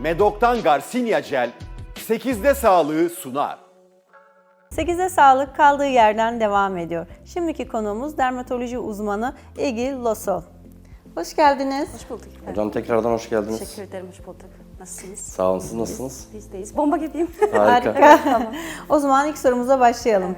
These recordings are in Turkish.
Medok'tan Garcinia Gel 8'de sağlığı sunar. 8'e sağlık kaldığı yerden devam ediyor. Şimdiki konuğumuz dermatoloji uzmanı Egi Loso. Hoş geldiniz. Hoş bulduk. Hocam tekrardan hoş geldiniz. Teşekkür ederim, hoş bulduk. Nasılsınız? Sağ olun, siz nasılsınız? Bizdeyiz. Bomba gibiyim. Harika. O zaman ilk sorumuza başlayalım.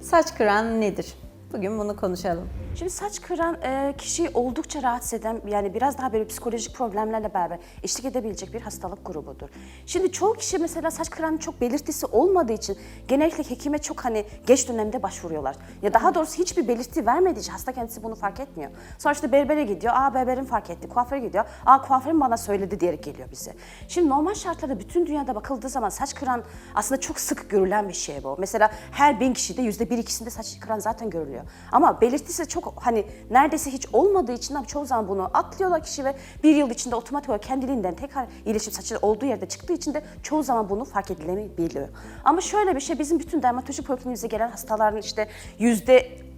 Saç kıran nedir? Bugün bunu konuşalım. Şimdi saç kıran e, kişiyi oldukça rahatsız eden yani biraz daha böyle psikolojik problemlerle beraber eşlik edebilecek bir hastalık grubudur. Şimdi çoğu kişi mesela saç kıran çok belirtisi olmadığı için genellikle hekime çok hani geç dönemde başvuruyorlar. Ya daha doğrusu hiçbir belirti vermediği için hasta kendisi bunu fark etmiyor. Sonra işte berbere gidiyor. Aa berberim fark etti. Kuaföre gidiyor. Aa kuaförüm bana söyledi diyerek geliyor bize. Şimdi normal şartlarda bütün dünyada bakıldığı zaman saç kıran aslında çok sık görülen bir şey bu. Mesela her bin kişide yüzde bir ikisinde saç kıran zaten görülüyor. Ama belirtisi çok hani neredeyse hiç olmadığı için abi çoğu zaman bunu atlıyorlar kişi ve bir yıl içinde otomatik olarak kendiliğinden tekrar iyileşip saçı olduğu yerde çıktığı için de çoğu zaman bunu fark edilemeyebiliyor. Ama şöyle bir şey bizim bütün dermatoloji polikliniğimize gelen hastaların işte yüzde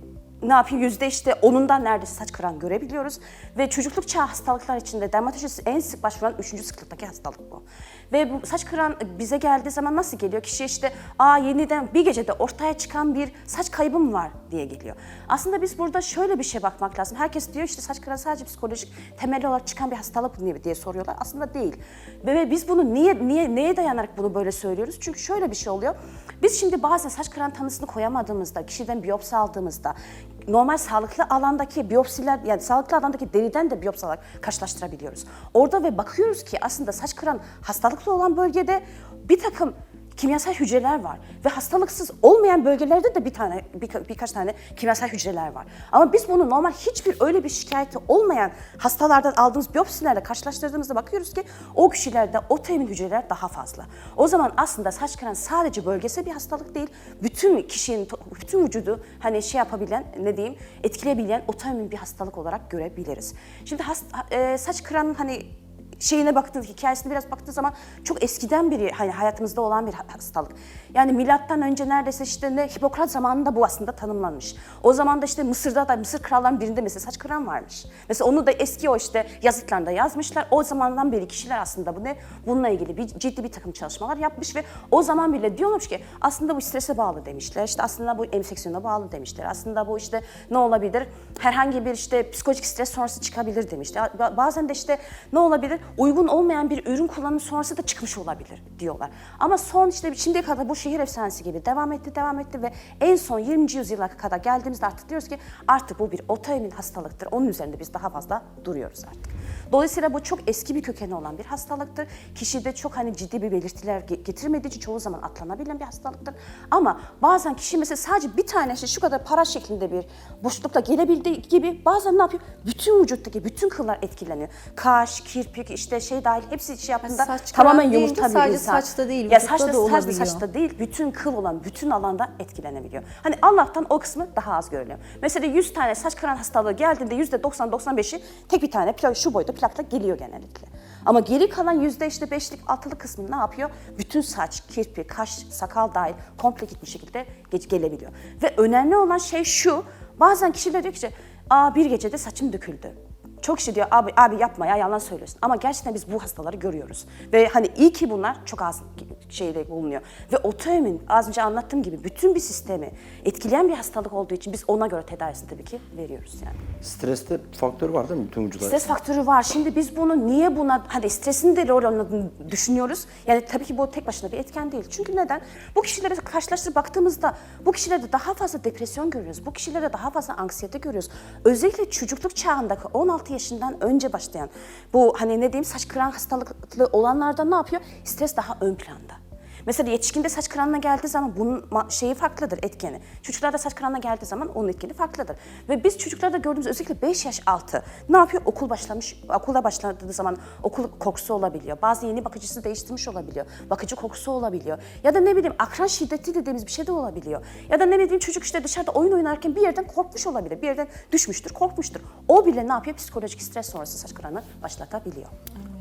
ne yapayım yüzde işte onundan neredeyse saç kıran görebiliyoruz. Ve çocukluk çağı hastalıklar içinde dermatolojisi en sık başvuran üçüncü sıklıktaki hastalık bu. Ve bu saç kıran bize geldiği zaman nasıl geliyor? Kişi işte aa yeniden bir gecede ortaya çıkan bir saç kaybım var diye geliyor. Aslında biz burada şöyle bir şey bakmak lazım. Herkes diyor işte saç kıran sadece psikolojik temel olarak çıkan bir hastalık mı diye soruyorlar. Aslında değil. Ve biz bunu niye niye neye dayanarak bunu böyle söylüyoruz? Çünkü şöyle bir şey oluyor. Biz şimdi bazen saç kıran tanısını koyamadığımızda, kişiden biyopsi aldığımızda normal sağlıklı alandaki biyopsiler yani sağlıklı alandaki deriden de biyopsi olarak karşılaştırabiliyoruz. Orada ve bakıyoruz ki aslında saç kıran hastalıklı olan bölgede bir takım kimyasal hücreler var ve hastalıksız olmayan bölgelerde de bir tane bir, birkaç tane kimyasal hücreler var. Ama biz bunu normal hiçbir öyle bir şikayeti olmayan hastalardan aldığımız biyopsilerle karşılaştırdığımızda bakıyoruz ki o kişilerde otoimmün hücreler daha fazla. O zaman aslında saç kıran sadece bölgesel bir hastalık değil, bütün kişinin bütün vücudu hani şey yapabilen ne diyeyim etkileyebilen otoimmün bir hastalık olarak görebiliriz. Şimdi hast, e, saç kıranın hani şeyine baktığınız hikayesine biraz baktığı zaman çok eskiden biri hani hayatımızda olan bir hastalık. Yani milattan önce neredeyse işte ne Hipokrat zamanında bu aslında tanımlanmış. O zaman da işte Mısır'da da Mısır krallarının birinde mesela saç kıran varmış. Mesela onu da eski o işte yazıtlarında yazmışlar. O zamandan beri kişiler aslında bu ne bununla ilgili bir ciddi bir takım çalışmalar yapmış ve o zaman bile diyormuş ki aslında bu strese bağlı demişler. İşte aslında bu enfeksiyona bağlı demişler. Aslında bu işte ne olabilir? Herhangi bir işte psikolojik stres sonrası çıkabilir demişler. Ba- Bazen de işte ne olabilir? Uygun olmayan bir ürün kullanımı sonrası da çıkmış olabilir diyorlar. Ama son işte şimdiye kadar bu şehir efsanesi gibi devam etti, devam etti ve en son 20. yüzyıla kadar geldiğimizde artık diyoruz ki artık bu bir otoimmün hastalıktır. Onun üzerinde biz daha fazla duruyoruz artık. Dolayısıyla bu çok eski bir kökeni olan bir hastalıktır. Kişide çok hani ciddi bir belirtiler ge- getirmediği için çoğu zaman atlanabilen bir hastalıktır. Ama bazen kişi mesela sadece bir tane işte şu kadar para şeklinde bir boşlukla gelebildiği gibi bazen ne yapıyor? Bütün vücuttaki bütün kıllar etkileniyor. Kaş, kirpik işte şey dahil hepsi şey yaptığında Saç tamamen yumurta bir sadece insan. saçta değil, ya saçta, da sadece olabiliyor. saçta değil, bütün kıl olan bütün alanda etkilenebiliyor. Hani Allah'tan o kısmı daha az görülüyor. Mesela 100 tane saç kıran hastalığı geldiğinde %90-95'i tek bir tane şu boyda plakla geliyor genellikle. Ama geri kalan yüzde işte beşlik altılı kısmı ne yapıyor? Bütün saç, kirpi, kaş, sakal dahil komple gitmiş şekilde gelebiliyor. Ve önemli olan şey şu, bazen kişiler diyor ki, aa bir gecede saçım döküldü. Çok kişi diyor abi abi yapma ya yalan söylüyorsun. Ama gerçekten biz bu hastaları görüyoruz. Ve hani iyi ki bunlar çok az şeyde bulunuyor. Ve otoimmün az önce anlattığım gibi bütün bir sistemi etkileyen bir hastalık olduğu için biz ona göre tedavisini tabii ki veriyoruz yani. Streste faktör var değil mi bütün vücuda? Stres faktörü var. Şimdi biz bunu niye buna hani stresin de rol oynadığını düşünüyoruz. Yani tabii ki bu tek başına bir etken değil. Çünkü neden? Bu kişilere karşılaştırıp baktığımızda bu kişilerde daha fazla depresyon görüyoruz. Bu kişilerde daha fazla anksiyete görüyoruz. Özellikle çocukluk çağındaki 16 yaşından önce başlayan bu hani ne diyeyim saç kıran hastalıklı olanlarda ne yapıyor? Stres daha ön planda. Mesela yetişkinde saç kıranına geldiği zaman bunun şeyi farklıdır etkeni. Çocuklarda saç kıranına geldiği zaman onun etkeni farklıdır. Ve biz çocuklarda gördüğümüz özellikle 5 yaş altı ne yapıyor? Okul başlamış, okula başladığı zaman okul kokusu olabiliyor. Bazı yeni bakıcısı değiştirmiş olabiliyor. Bakıcı kokusu olabiliyor. Ya da ne bileyim akran şiddeti dediğimiz bir şey de olabiliyor. Ya da ne bileyim çocuk işte dışarıda oyun oynarken bir yerden korkmuş olabilir. Bir yerden düşmüştür, korkmuştur. O bile ne yapıyor? Psikolojik stres sonrası saç kıranı başlatabiliyor.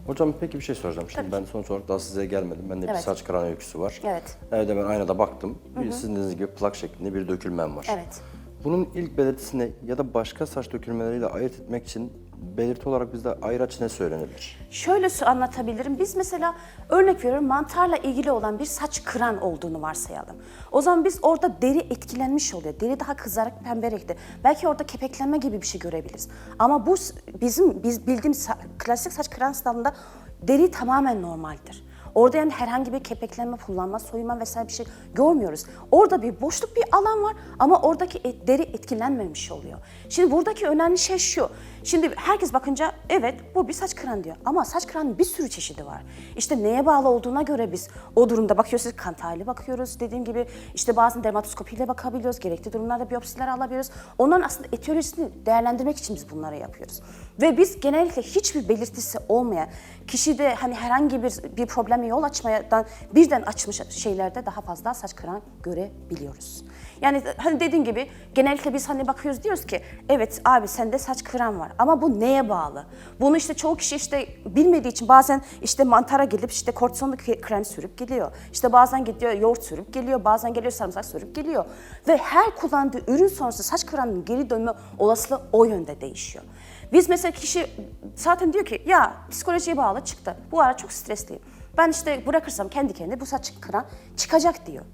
Hocam peki bir şey soracağım. Şimdi ben sonuç olarak daha size gelmedim. Bende bir Evet. saç kıran öyküsü var. Evet. Evde ben aynada baktım. Bir, sizin dediğiniz gibi plak şeklinde bir dökülmem var. Evet. Bunun ilk belirtisini ya da başka saç dökülmeleriyle ayırt etmek için belirti olarak bizde ayraç ne söylenebilir? Şöyle anlatabilirim. Biz mesela örnek veriyorum mantarla ilgili olan bir saç kıran olduğunu varsayalım. O zaman biz orada deri etkilenmiş oluyor. Deri daha kızarık pembe renkte. Belki orada kepeklenme gibi bir şey görebiliriz. Ama bu bizim biz bildiğimiz klasik saç kıran hastalığında deri tamamen normaldir. Orada yani herhangi bir kepeklenme, pullanma, soyuma vesaire bir şey görmüyoruz. Orada bir boşluk bir alan var ama oradaki et- deri etkilenmemiş oluyor. Şimdi buradaki önemli şey şu. Şimdi herkes bakınca evet bu bir saç kıran diyor. Ama saç kıranın bir sürü çeşidi var. İşte neye bağlı olduğuna göre biz o durumda bakıyoruz. Kan tahlili bakıyoruz. Dediğim gibi işte bazen dermatoskopiyle bakabiliyoruz. Gerekli durumlarda biyopsiler alabiliyoruz. Onların aslında etiyolojisini değerlendirmek için biz bunları yapıyoruz. Ve biz genellikle hiçbir belirtisi olmayan kişide hani herhangi bir bir probleme yol açmadan birden açmış şeylerde daha fazla saç kıran görebiliyoruz. Yani hani dediğim gibi genellikle biz hani bakıyoruz diyoruz ki evet abi sende saç kıran var ama bu neye bağlı? Bunu işte çoğu kişi işte bilmediği için bazen işte mantara gelip işte kortizonlu kre- krem sürüp geliyor. İşte bazen gidiyor yoğurt sürüp geliyor, bazen geliyor sarımsak sürüp geliyor. Ve her kullandığı ürün sonrası saç kıranın geri dönme olasılığı o yönde değişiyor. Biz mesela kişi zaten diyor ki ya psikolojiye bağlı çıktı. Bu ara çok stresliyim. Ben işte bırakırsam kendi kendine bu saç kıran çıkacak diyor.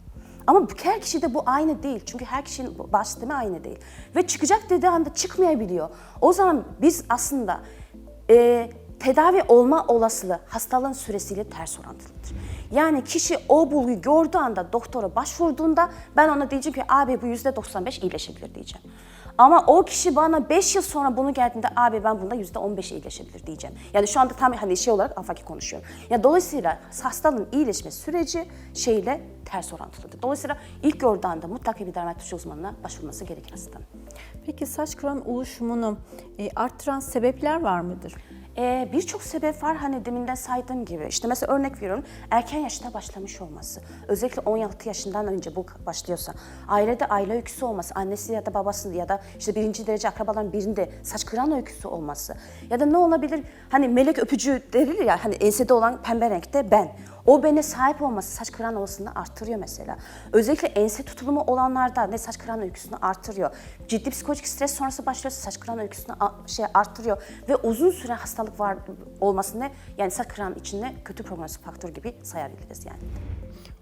Ama her kişide bu aynı değil. Çünkü her kişinin sistemi aynı değil. Ve çıkacak dediği anda çıkmayabiliyor. O zaman biz aslında e, tedavi olma olasılığı hastalığın süresiyle ters orantılıdır. Yani kişi o bulguyu gördüğü anda doktora başvurduğunda ben ona diyeceğim ki abi bu yüzde 95 iyileşebilir diyeceğim. Ama o kişi bana 5 yıl sonra bunu geldiğinde abi ben bunda yüzde 15 iyileşebilir diyeceğim. Yani şu anda tam hani şey olarak afaki konuşuyorum. Yani dolayısıyla hastalığın iyileşme süreci şeyle ters orantılıdır. Dolayısıyla ilk gördüğü anda mutlaka bir dermatoloji uzmanına başvurması gerekir hastanın. Peki saç kıran oluşumunu e, arttıran sebepler var mıdır? Ee, Birçok sebep var hani deminden saydığım gibi. İşte mesela örnek veriyorum erken yaşta başlamış olması. Özellikle 16 yaşından önce bu başlıyorsa. Ailede aile öyküsü olması. Annesi ya da babası ya da işte birinci derece akrabaların birinde saç kıran öyküsü olması. Ya da ne olabilir? Hani melek öpücü derilir ya hani ensede olan pembe renkte ben. O bene sahip olması saç kıran olasılığını arttırıyor mesela. Özellikle ense tutulumu olanlarda ne saç kıran öyküsünü artırıyor. Ciddi psikolojik stres sonrası başlıyorsa saç kıran öyküsünü şey artırıyor ve uzun süre hastalık var olmasını yani saç kıran içinde kötü prognostik faktör gibi sayabiliriz yani.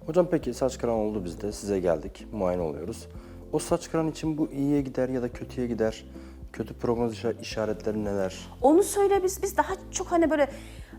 Hocam peki saç kıran oldu bizde, size geldik, muayene oluyoruz. O saç kıran için bu iyiye gider ya da kötüye gider. Kötü prognoz işa- işaretleri neler? Onu söyle biz biz daha çok hani böyle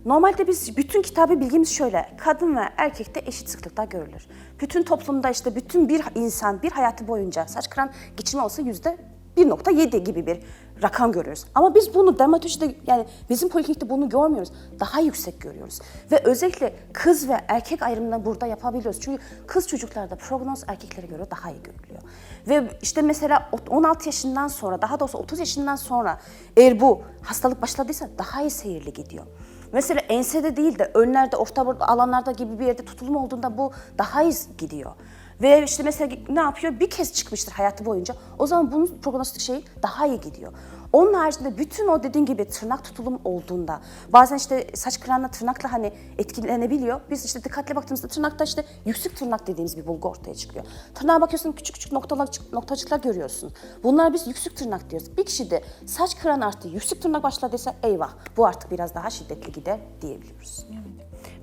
normalde biz bütün kitabı bilgimiz şöyle kadın ve erkekte eşit sıklıkta görülür. Bütün toplumda işte bütün bir insan bir hayatı boyunca saç kıran geçirme olsa yüzde 1.7 gibi bir rakam görüyoruz. Ama biz bunu dermatolojide yani bizim poliklinikte bunu görmüyoruz. Daha yüksek görüyoruz. Ve özellikle kız ve erkek ayrımını burada yapabiliyoruz. Çünkü kız çocuklarda prognoz erkeklere göre daha iyi görülüyor. Ve işte mesela 16 yaşından sonra daha doğrusu 30 yaşından sonra eğer bu hastalık başladıysa daha iyi seyirli gidiyor. Mesela ensede değil de önlerde, orta alanlarda gibi bir yerde tutulum olduğunda bu daha iyi gidiyor. Ve işte mesela ne yapıyor? Bir kez çıkmıştır hayatı boyunca. O zaman bunun prognostik şeyi daha iyi gidiyor. Onun haricinde bütün o dediğin gibi tırnak tutulum olduğunda bazen işte saç kıranla tırnakla hani etkilenebiliyor. Biz işte dikkatle baktığımızda tırnakta işte yüksek tırnak dediğimiz bir bulgu ortaya çıkıyor. Tırnağa bakıyorsun küçük küçük noktalar, noktacıklar görüyorsun. Bunlar biz yüksek tırnak diyoruz. Bir kişide saç kıran arttı, yüksek tırnak başladıysa eyvah bu artık biraz daha şiddetli gider diyebiliyoruz.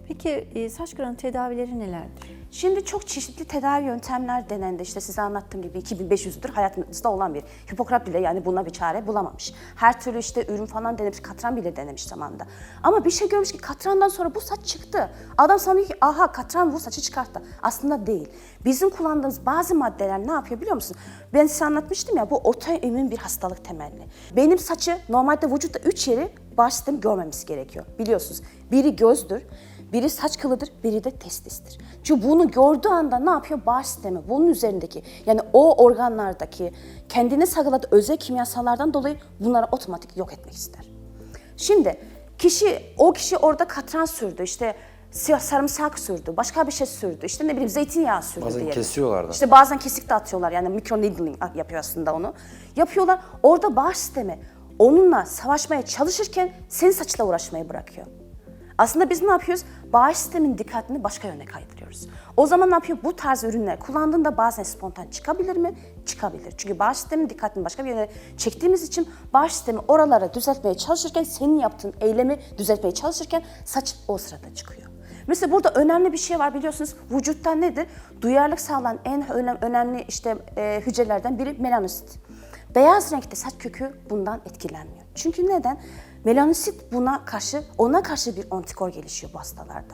Peki e, saç kıran tedavileri nelerdir? Şimdi çok çeşitli tedavi yöntemler denendi. İşte size anlattığım gibi 2500'dür hayatımızda olan bir. Hipokrat bile yani buna bir çare bulamamış. Her türlü işte ürün falan denemiş, katran bile denemiş zamanında. Ama bir şey görmüş ki katrandan sonra bu saç çıktı. Adam sanıyor ki aha katran bu saçı çıkarttı. Aslında değil. Bizim kullandığımız bazı maddeler ne yapıyor biliyor musun? Ben size anlatmıştım ya bu otoimmün bir hastalık temelli. Benim saçı normalde vücutta üç yeri bağış sistemi görmemesi gerekiyor. Biliyorsunuz. Biri gözdür, biri saç kılıdır, biri de testistir. Çünkü bunu gördüğü anda ne yapıyor? Bağış sistemi bunun üzerindeki yani o organlardaki kendine sakladığı özel kimyasallardan dolayı bunları otomatik yok etmek ister. Şimdi kişi o kişi orada katran sürdü işte sarımsak sürdü, başka bir şey sürdü, işte ne bileyim zeytinyağı sürdü Bazen diyelim. kesiyorlar da. İşte bazen kesik de atıyorlar yani mikro needling yapıyor aslında onu. Yapıyorlar orada bağış sistemi onunla savaşmaya çalışırken senin saçla uğraşmayı bırakıyor. Aslında biz ne yapıyoruz? Bağış sistemin dikkatini başka yöne kaydırıyoruz. O zaman ne yapıyor? Bu tarz ürünler kullandığında bazen spontan çıkabilir mi? Çıkabilir. Çünkü bağış sistemin dikkatini başka bir yöne çektiğimiz için bağış sistemi oralara düzeltmeye çalışırken, senin yaptığın eylemi düzeltmeye çalışırken saç o sırada çıkıyor. Mesela burada önemli bir şey var biliyorsunuz. Vücutta nedir? Duyarlılık sağlayan en önem- önemli işte e, hücrelerden biri melanosit. Beyaz renkte saç kökü bundan etkilenmiyor. Çünkü neden? Melanosit buna karşı, ona karşı bir antikor gelişiyor bu hastalarda.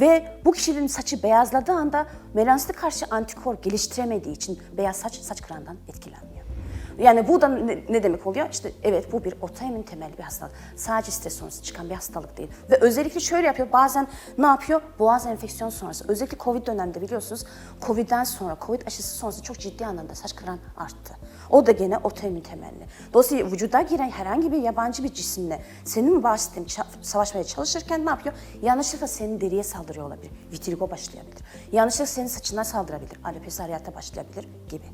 Ve bu kişilerin saçı beyazladığı anda melanosite karşı antikor geliştiremediği için beyaz saç saç kırandan etkilenmiyor. Yani bu da ne, ne demek oluyor? İşte evet bu bir otoimmün temelli bir hastalık. Sadece stres sonrası çıkan bir hastalık değil. Ve özellikle şöyle yapıyor. Bazen ne yapıyor? Boğaz enfeksiyon sonrası. Özellikle Covid döneminde biliyorsunuz. Covid'den sonra, Covid aşısı sonrası çok ciddi anlamda saç kıran arttı. O da gene otoimmün temelli. Dolayısıyla vücuda giren herhangi bir yabancı bir cisimle senin ça- savaşmaya çalışırken ne yapıyor? Yanlışlıkla senin deriye saldırıyor olabilir. Vitiligo başlayabilir. Yanlışlıkla senin saçına saldırabilir. Alopecia areata başlayabilir gibi.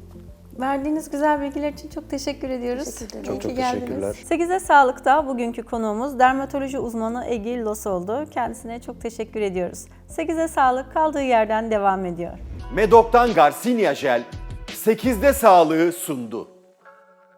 Verdiğiniz güzel bilgiler için çok teşekkür ediyoruz. Teşekkür ederim. Çok çok teşekkürler. 8'e Sağlık'ta bugünkü konuğumuz dermatoloji uzmanı Egil Los oldu. Kendisine çok teşekkür ediyoruz. 8'e Sağlık kaldığı yerden devam ediyor. Medok'tan Garcinia Jel 8'de sağlığı sundu.